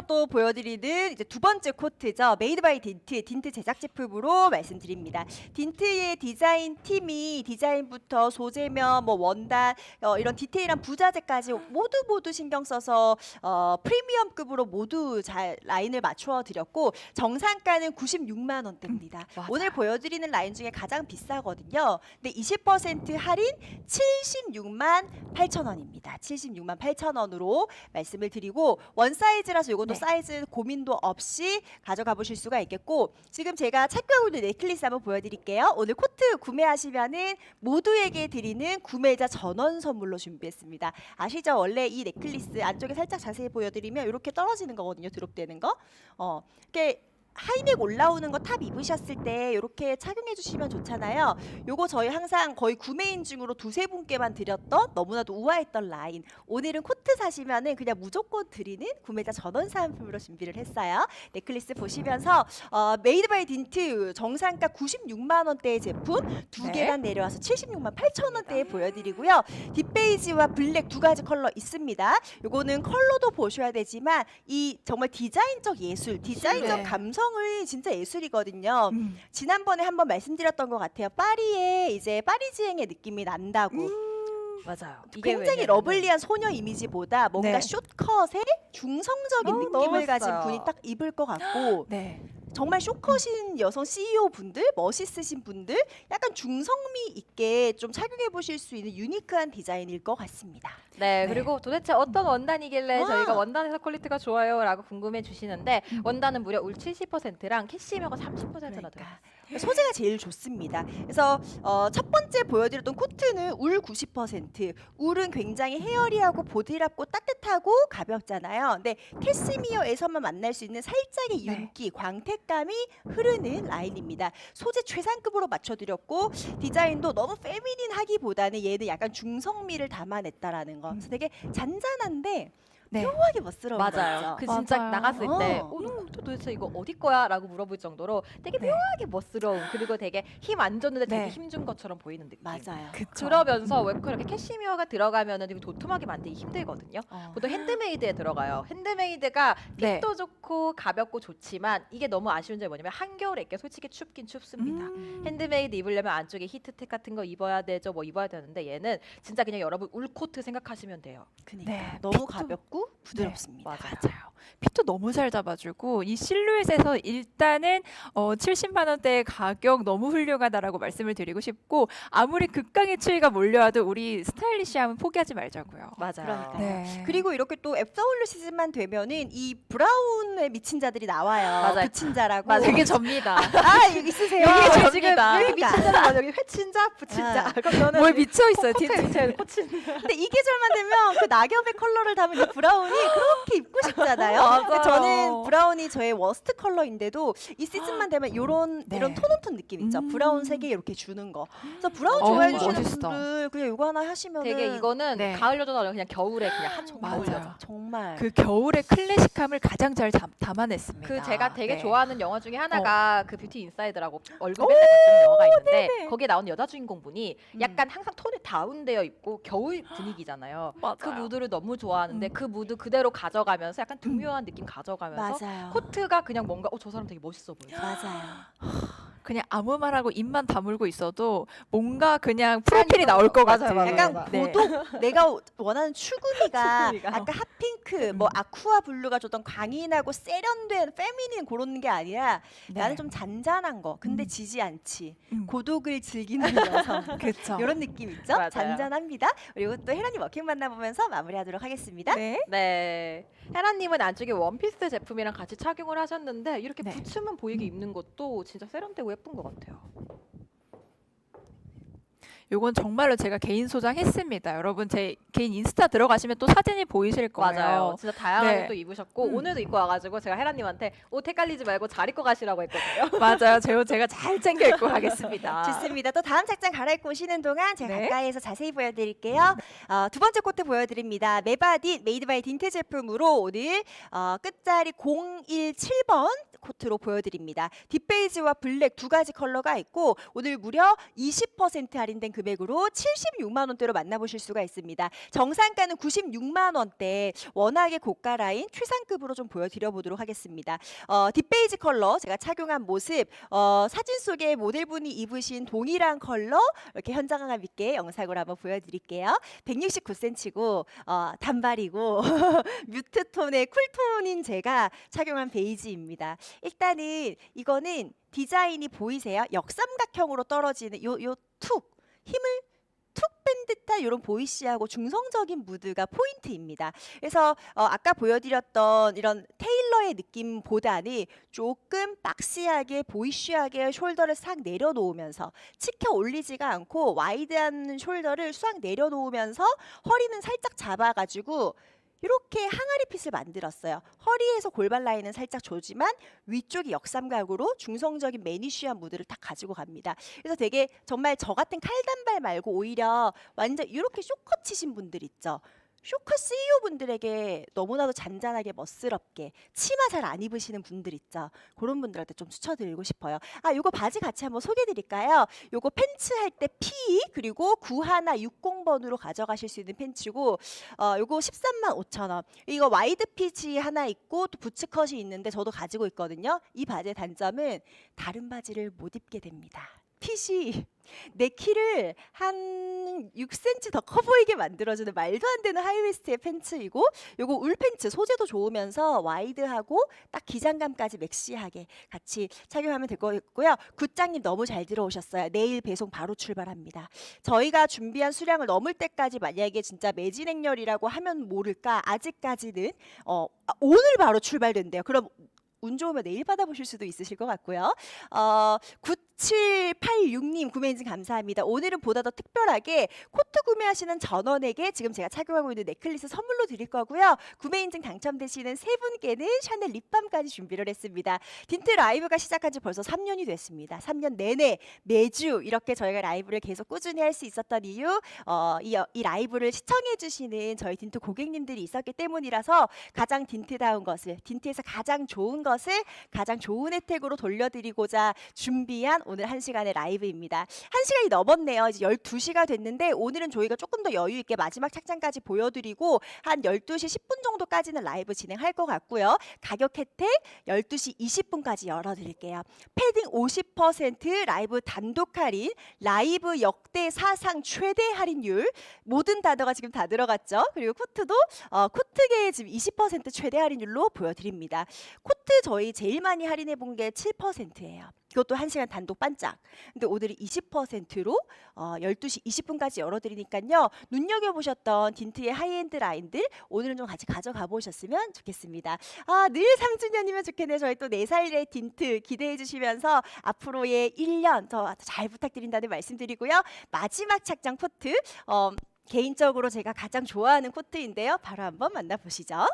이어서 또 보여드리는 이제 두 번째 코트죠. 메이드 바이 딘트, 딘트 제작 제품으로 말씀드립니다. 딘트의 디자인 팀이 디자인부터 소재면 뭐 원단 어, 이런 디테일한 부자재까지 모두 모두 신경 써서 어, 프리미엄급으로 모두 잘 라인을 맞춰 드렸고 정상가는 96만 원대입니다. 맞아요. 오늘 보여드리는 라인 중에 가장 비싸거든요. 근데 20% 할인 76만 8천 원입니다. 76만 8천 원으로 말씀을 드리고 원 사이즈라서 이 것도 네. 사이즈 고민도 없이 가져가 보실 수가 있겠고 지금 제가 착용하고 있는 넥클리스 한번 보여드릴게요. 오늘 코트 구매하시면은 모두에게 드리는 구매자 전원 선물로 준비했습니다. 아시죠? 원래 이 넥클리스 안쪽에 살짝 자세히 보여드리면 이렇게 떨어지는 거거든요. 드롭되는 거. 어, 이렇게 하이넥 올라오는 거 탑 입으셨을 때 이렇게 착용해 주시면 좋잖아요. 요거 저희 항상 거의 구매 인증으로 두세 분께만 드렸던 너무나도 우아했던 라인. 오늘은 코트 사시면은 그냥 무조건 드리는 구매자 전원 사은품으로 준비를 했어요. 넥클리스 보시면서 어, 메이드 바이 딘트 정상가 96만 원대의 제품 두 네. 개만 내려와서 76만 8천 원대에 보여드리고요. 딥베이지와 블랙 두 가지 컬러 있습니다. 요거는 컬러도 보셔야 되지만 이 정말 디자인적 예술, 디자인적 네. 감성 을 진짜 예술이거든요. 음. 지난번에 한번 말씀드렸던 것 같아요. 파리에 이제 파리지행의 느낌이 난다고. 맞아요. 굉장히 러블리한 소녀 이미지보다 뭔가 네. 숏컷에 중성적인 어, 느낌을 가진. 분이 딱 입을 것 같고 네. 정말 쇼컷인 여성 CEO 분들, 멋있으신 분들, 약간 중성미 있게 좀 착용해 보실 수 있는 유니크한 디자인일 것 같습니다. 네, 네. 그리고 도대체 어떤 원단이길래 아. 저희가 원단에서 퀄리티가 좋아요라고 궁금해 주시는데 원단은 무려 울 70%랑 캐시미어가 30%나 들어요. 그러니까 소재가 제일 좋습니다. 그래서 어, 첫 번째 보여드렸던 코트는 울 90%. 울은 굉장히 헤어리하고 보드랍고 따뜻하고 가볍잖아요. 근데 캐시미어에서만 만날 수 있는 살짝의 네. 윤기, 광택감이 흐르는 라인입니다. 소재 최상급으로 맞춰드렸고 디자인도 너무 페미닌하기보다는 얘는 약간 중성미를 담아냈다라는 거. 그래서 되게 잔잔한데 네. 묘하게 멋스러운 거 맞아요. 있죠. 그 진짜 맞아요. 나갔을 때, 어. 어, 저 도대체 이거 어디 거야?라고 물어볼 정도로 되게 네. 묘하게 멋스러운 그리고 되게 힘 안 줬는데 되게 네. 힘 준 것처럼 보이는 느낌. 맞아요. 그쵸. 그러면서 왜 그렇게 캐시미어가 들어가면은 되게 도톰하게 만들기 힘들거든요. 어. 보통 핸드메이드에 들어가요. 핸드메이드가 네. 핏도 좋고 가볍고 좋지만 이게 너무 아쉬운 점이 뭐냐면 한겨울에 입기 솔직히 춥긴 춥습니다. 음. 핸드메이드 입으려면 안쪽에 히트텍 같은 거 입어야 되죠. 뭐 입어야 되는데 얘는 진짜 그냥 여러분 울코트 생각하시면 돼요. 그러니까 네, 너무 핏도- 가볍고 부드럽습니다. 맞아요. 맞아요. 핏도 너무 잘 잡아주고 이 실루엣에서 일단은 어, 70만 원대의 가격 너무 훌륭하다라고 말씀을 드리고 싶고 아무리 극강의 추위가 몰려와도 우리 스타일리시함은 포기하지 말자고요. 맞아요. 네. 그리고 이렇게 또 앱서울류 시즌만 되면은 이 브라운에 미친 자들이 나와요. 맞아요. 붙인 자라고. 맞아, 그게 접니다. 아 여기 있으세요. 여기 저 지금 여기 미친 자는? 여기 회친자, 부친자. 아. 그럼 너는 뭐에 미쳐 있어요, 틴트. 미쳐요, 코친. 근데 이 계절만 되면 그 낙엽의 컬러를 담은 이 브라운 이 그렇게 입고 싶잖아요. 맞아요. 저는 브라운이 저의 워스트 컬러인데도 이 시즌만 되면 이런 네. 이런 톤온톤 느낌 있죠. 음. 브라운 색에 이렇게 주는 거. 그래서 브라운 어우, 좋아해 주시는 멋있어. 분들 그냥 이거 하나 하시면은 되게 이거는 네. 가을 여자도 아니고 그냥 겨울에 그냥 한청 맞아요. 어울려져. 정말 그 겨울의 클래식함을 가장 잘 담, 담아냈습니다. 그 제가 되게 네. 좋아하는 영화 중에 하나가 그 뷰티 인사이드라고 얼굴 맨날 바꾸는 영화가 있는데 거기에 나오는 여자 주인공분이 음. 약간 항상 톤이 다운되어 있고 겨울 분위기잖아요. 맞아요. 그 무드를 너무 좋아하는데 음. 그 무드 그대로 가져가면서 약간 등묘한 느낌 가져가면서 맞아요. 코트가 그냥 뭔가 어 저 사람 되게 멋있어 보여. 맞아요. 그냥 아무 말하고 입만 다물고 있어도 뭔가 그냥 프로필이 나올 것 맞아요, 같은. 맞아요, 약간 맞아요. 네. 고독 내가 원하는 추구미가 추구미가. 아까 핫핑크 뭐 아쿠아 블루가 줬던 강인하고 세련된 페미닌 그런 게 아니라 네. 나는 좀 잔잔한 거 근데 음. 지지 않지 음. 고독을 즐기는 여성 그렇죠. 이런 느낌 있죠 맞아요. 잔잔합니다 그리고 또 혜란이 워킹 만나보면서 마무리하도록 하겠습니다 네. 네. 헤라님은 안쪽에 원피스 제품이랑 같이 착용을 하셨는데 이렇게 네. 붙이면 보이게 입는 것도 진짜 세련되고 예쁜 것 같아요. 요건 정말로 제가 개인 소장했습니다. 여러분 제 개인 인스타 들어가시면 또 사진이 보이실 거예요. 맞아요. 진짜 다양하게 네. 또 입으셨고 음. 오늘도 입고 와가지고 제가 헤라님한테 옷 헷갈리지 말고 잘 입고 가시라고 했거든요. 맞아요. 제 옷 제가 잘 챙겨 입고 가겠습니다. 좋습니다. 또 다음 착장 갈아입고 오시는 동안 제가 네. 가까이에서 자세히 보여드릴게요. 어, 두 번째 코트 보여드립니다. 메바딘 메이드 바이 딘트 제품으로 오늘 어, 끝자리 017번 코트로 보여드립니다. 딥베이지와 블랙 두 가지 컬러가 있고 오늘 무려 20% 할인된 금액으로 76만 원대로 만나보실 수가 있습니다. 정상가는 96만 원대 워낙에 고가 라인 최상급으로 좀 보여드려 보도록 하겠습니다. 어, 딥베이지 컬러 제가 착용한 모습 어, 사진 속에 모델분이 입으신 동일한 컬러 이렇게 현장감 있게 영상으로 한번 보여드릴게요. 169cm고 어, 단발이고 뮤트 톤의 쿨톤인 제가 착용한 베이지입니다. 일단은 이거는 디자인이 보이세요? 역삼각형으로 떨어지는 요 요 툭 힘을 툭 뺀 듯한 이런 보이시하고 중성적인 무드가 포인트입니다. 그래서 어, 아까 보여드렸던 이런 테일러의 느낌보다는 조금 박시하게 보이쉬하게 숄더를 싹 내려놓으면서 치켜 올리지가 않고 와이드한 숄더를 싹 내려놓으면서 허리는 살짝 잡아가지고 이렇게 항아리 핏을 만들었어요. 허리에서 골반 라인은 살짝 조지만 위쪽이 역삼각으로 중성적인 매니쉬한 무드를 딱 가지고 갑니다. 그래서 되게 정말 저 같은 칼단발 말고 오히려 완전 이렇게 쇼컷 치신 분들 있죠. 쇼컷 CEO 분들에게 너무나도 잔잔하게 멋스럽게 치마 잘 안 입으시는 분들 있죠. 그런 분들한테 좀 추천드리고 싶어요. 아, 요거 바지 같이 한번 소개해 드릴까요? 요거 팬츠 할 때 P 그리고 91 60번으로 가져가실 수 있는 팬츠고 어, 요거 13만 5천 원. 이거 와이드 핏이 하나 있고 또 부츠 컷이 있는데 저도 가지고 있거든요. 이 바지의 단점은 다른 바지를 못 입게 됩니다. 핏이 내 키를 한 6cm 더 커 보이게 만들어주는 말도 안 되는 하이웨스트의 팬츠이고 요거 울 팬츠 소재도 좋으면서 와이드하고 딱 기장감까지 맥시하게 같이 착용하면 될 거고요. 굿장님 너무 잘 들어오셨어요. 내일 배송 바로 출발합니다. 저희가 준비한 수량을 넘을 때까지 만약에 진짜 매진 행렬이라고 하면 모를까 아직까지는 어, 아, 오늘 바로 출발된대요. 그럼 운 좋으면 내일 받아보실 수도 있으실 것 같고요. 어, 9786님 구매 인증 감사합니다. 오늘은 보다 더 특별하게 코트 구매하시는 전원에게 지금 제가 착용하고 있는 넥클리스 선물로 드릴 거고요. 구매 인증 당첨되시는 세 분께는 샤넬 립밤까지 준비를 했습니다. 딘트 라이브가 시작한 지 벌써 3년이 됐습니다. 3년 내내 매주 이렇게 저희가 라이브를 계속 꾸준히 할 수 있었던 이유 어, 이, 이 라이브를 시청해 주시는 저희 딘트 고객님들이 있었기 때문이라서 가장 딘트다운 것을 딘트에서 가장 좋은 것을 가장 좋은 혜택으로 돌려드리고자 준비한 오늘 한 시간의 라이브입니다. 한 시간이 넘었네요. 이제 12시가 됐는데 오늘은 저희가 조금 더 여유 있게 마지막 착장까지 보여드리고 한 12시 10분 정도까지는 라이브 진행할 것 같고요. 가격 혜택 12시 20분까지 열어드릴게요. 패딩 50% 라이브 단독 할인, 라이브 역대 사상 최대 할인율 모든 단어가 지금 다 들어갔죠. 그리고 코트도 어, 코트계의 지금 20% 최대 할인율로 보여드립니다. 코트 저희 제일 많이 할인해 본 게 7%예요. 그것도 한시간 단독 반짝. 근데 오늘은 20%로 어, 12시 20분까지 열어드리니까요. 눈여겨보셨던 딘트의 하이엔드 라인들 오늘은 좀 같이 가져가 보셨으면 좋겠습니다. 아, 늘 3주년이면 좋겠네요. 저희 또 4살의 딘트 기대해 주시면서 앞으로의 1년 더 잘 부탁드린다는 말씀드리고요. 마지막 착장 코트 어, 개인적으로 제가 가장 좋아하는 코트인데요. 바로 한번 만나보시죠.